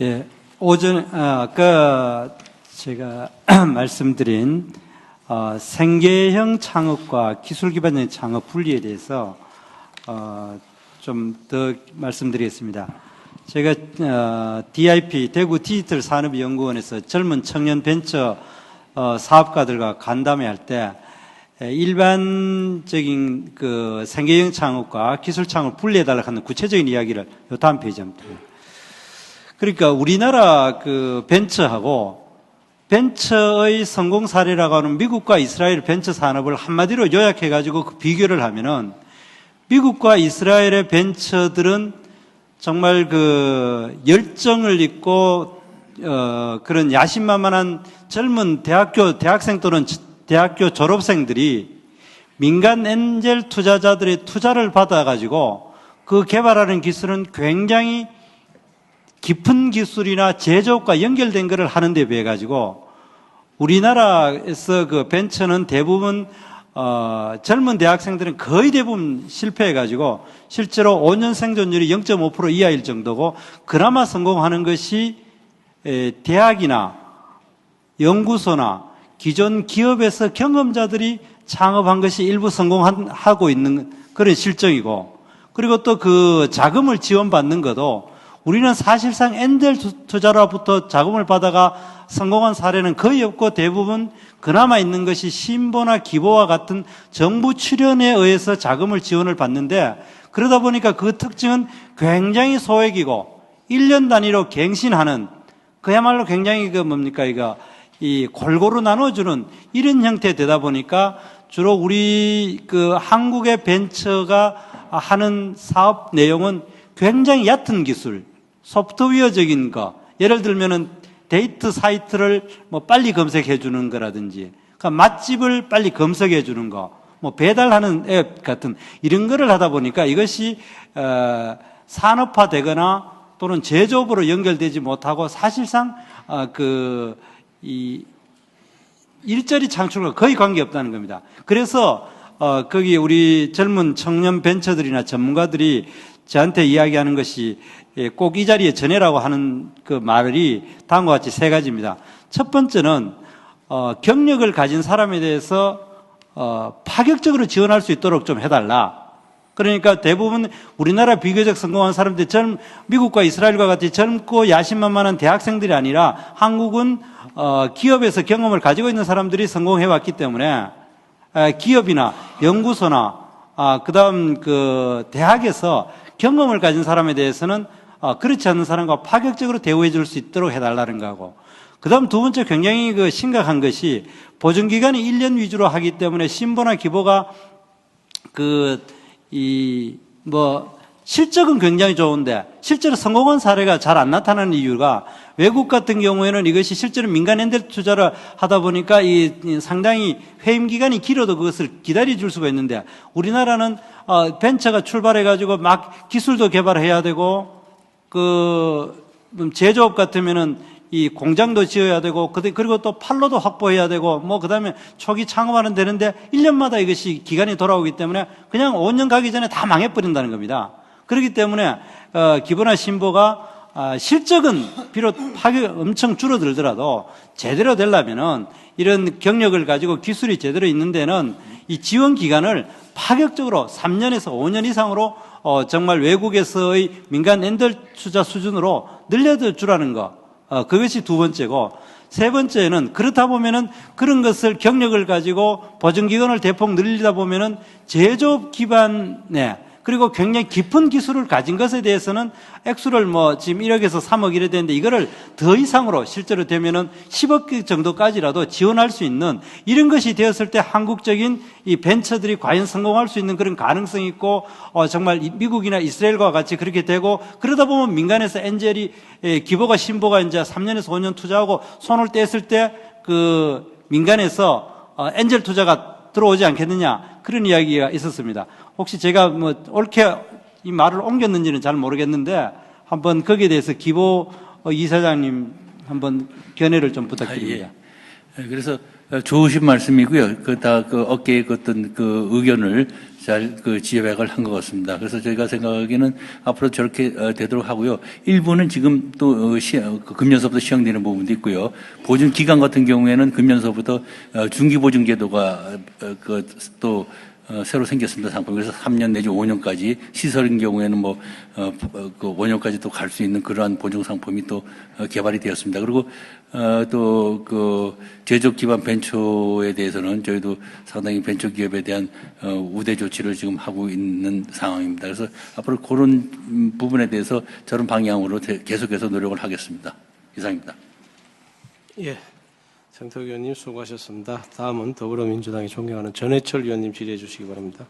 예, 오전 아, 아까 제가 말씀드린 어, 생계형 창업과 기술 기반의 창업 분리에 대해서 어, 좀 더 말씀드리겠습니다. 제가 어, DIP 대구 디지털 산업연구원에서 젊은 청년 벤처 어, 사업가들과 간담회 할 때 에, 일반적인 그 생계형 창업과 기술 창업을 분리해 달라 하는 구체적인 이야기를 요 다음 페이지 한번 드려요. 그러니까 우리나라 그 벤처하고 벤처의 성공 사례라고 하는 미국과 이스라엘 벤처 산업을 한마디로 요약해가지고 그 비교를 하면은 미국과 이스라엘의 벤처들은 정말 그 열정을 입고 어 그런 야심만만한 젊은 대학교 대학생 또는 대학교 졸업생들이 민간 엔젤 투자자들의 투자를 받아가지고 그 개발하는 기술은 굉장히 깊은 기술이나 제조업과 연결된 것을 하는 데 비해 가지고 우리나라에서 그 벤처는 대부분 어, 젊은 대학생들은 거의 대부분 실패해 가지고 실제로 5년 생존율이 0.5% 이하일 정도고 그나마 성공하는 것이 에, 대학이나 연구소나 기존 기업에서 경험자들이 창업한 것이 일부 성공하고 있는 그런 실정이고 그리고 또 그 자금을 지원받는 것도 우리는 사실상 엔젤 투자로부터 자금을 받아가 성공한 사례는 거의 없고 대부분 그나마 있는 것이 신보나 기보와 같은 정부 출연에 의해서 자금을 지원을 받는데 그러다 보니까 그 특징은 굉장히 소액이고 1년 단위로 갱신하는 그야말로 굉장히 그 뭡니까 이거 이 골고루 나눠주는 이런 형태 되다 보니까 주로 우리 그 한국의 벤처가 하는 사업 내용은 굉장히 얕은 기술, 소프트웨어적인 거. 예를 들면은 데이트 사이트를 뭐 빨리 검색해 주는 거라든지, 그러니까 맛집을 빨리 검색해 주는 거, 뭐 배달하는 앱 같은 이런 거를 하다 보니까 이것이 어, 산업화되거나 또는 제조업으로 연결되지 못하고 사실상 어, 그이 일자리 창출과 거의 관계 없다는 겁니다. 그래서 어, 거기 우리 젊은 청년 벤처들이나 전문가들이 저한테 이야기하는 것이 예, 꼭이 자리에 전해라고 하는 그 말이 다음과 같이 세 가지입니다. 첫 번째는 어, 경력을 가진 사람에 대해서 어, 파격적으로 지원할 수 있도록 좀 해달라. 그러니까 대부분 우리나라 비교적 성공한 사람들, 젊, 미국과 이스라엘과 같이 젊고 야심만만한 대학생들이 아니라 한국은 어, 기업에서 경험을 가지고 있는 사람들이 성공해 왔기 때문에 에, 기업이나 연구소나 아, 그다음 그 대학에서 경험을 가진 사람에 대해서는 어, 그렇지 않은 사람과 파격적으로 대우해 줄 수 있도록 해달라는 거고 그 다음 두 번째 굉장히 그 심각한 것이 보증 기간이 1년 위주로 하기 때문에 신보나 기보가 그, 이, 뭐, 실적은 굉장히 좋은데 실제로 성공한 사례가 잘 안 나타나는 이유가 외국 같은 경우에는 이것이 실제로 민간 엔젤 투자를 하다 보니까 이 상당히 회임 기간이 길어도 그것을 기다려 줄 수가 있는데 우리나라는 어, 벤처가 출발해 가지고 막 기술도 개발해야 되고 그 제조업 같으면은 이 공장도 지어야 되고 그리고 또 판로도 확보해야 되고 뭐 그다음에 초기 창업하는 되는데 1년마다 이것이 기간이 돌아오기 때문에 그냥 5년 가기 전에 다 망해 버린다는 겁니다. 그렇기 때문에 어, 기본화 신보가 아, 실적은 비록 파격 엄청 줄어들더라도 제대로 되려면은 이런 경력을 가지고 기술이 제대로 있는 데는 이 지원 기간을 파격적으로 3년에서 5년 이상으로 어, 정말 외국에서의 민간 엔들 투자 수준으로 늘려 주라는 거. 어, 그것이 두 번째고 세 번째는 그렇다 보면은 그런 것을 경력을 가지고 보증기관을 대폭 늘리다 보면은 제조업 기반에 그리고 굉장히 깊은 기술을 가진 것에 대해서는 액수를 뭐 지금 1억에서 3억 이래 되는데 이거를 더 이상으로 실제로 되면은 10억 정도까지라도 지원할 수 있는 이런 것이 되었을 때 한국적인 이 벤처들이 과연 성공할 수 있는 그런 가능성이 있고 어 정말 미국이나 이스라엘과 같이 그렇게 되고 그러다 보면 민간에서 엔젤이 예, 기보가 신보가 이제 3년에서 5년 투자하고 손을 뗐을 때 그 민간에서 어 엔젤 투자가 들어오지 않겠느냐 그런 이야기가 있었습니다. 혹시 제가 뭐 옳게 이 말을 옮겼는지는 잘 모르겠는데 한번 거기에 대해서 기보 이사장님 한번 견해를 좀 부탁드립니다. 아, 예. 그래서 좋으신 말씀이고요. 그 다그 그 어떤 그 의견을 잘 그 지혜백을 한 것 같습니다. 그래서 저희가 생각하기에는 앞으로 저렇게 어, 되도록 하고요. 일부는 지금 또 어, 시, 어, 그 금년서부터 시행되는 부분도 있고요. 보증 기간 같은 경우에는 금년서부터 어, 중기 보증 제도가 어, 그또 어, 새로 생겼습니다. 상품. 그래서 3년 내지 5년까지 시설인 경우에는 뭐, 어, 어, 그 5년까지 또 갈 수 있는 그러한 보증 상품이 또 어, 개발이 되었습니다. 그리고, 어, 또, 그, 제조 기반 벤처에 대해서는 저희도 상당히 벤처 기업에 대한, 어, 우대 조치를 지금 하고 있는 상황입니다. 그래서 앞으로 그런 음, 부분에 대해서 저런 방향으로 대- 계속해서 노력을 하겠습니다. 이상입니다. 예. 정태욱 의원님 수고하셨습니다. 다음은 더불어민주당이 존경하는 전해철 의원님 질의해 주시기 바랍니다.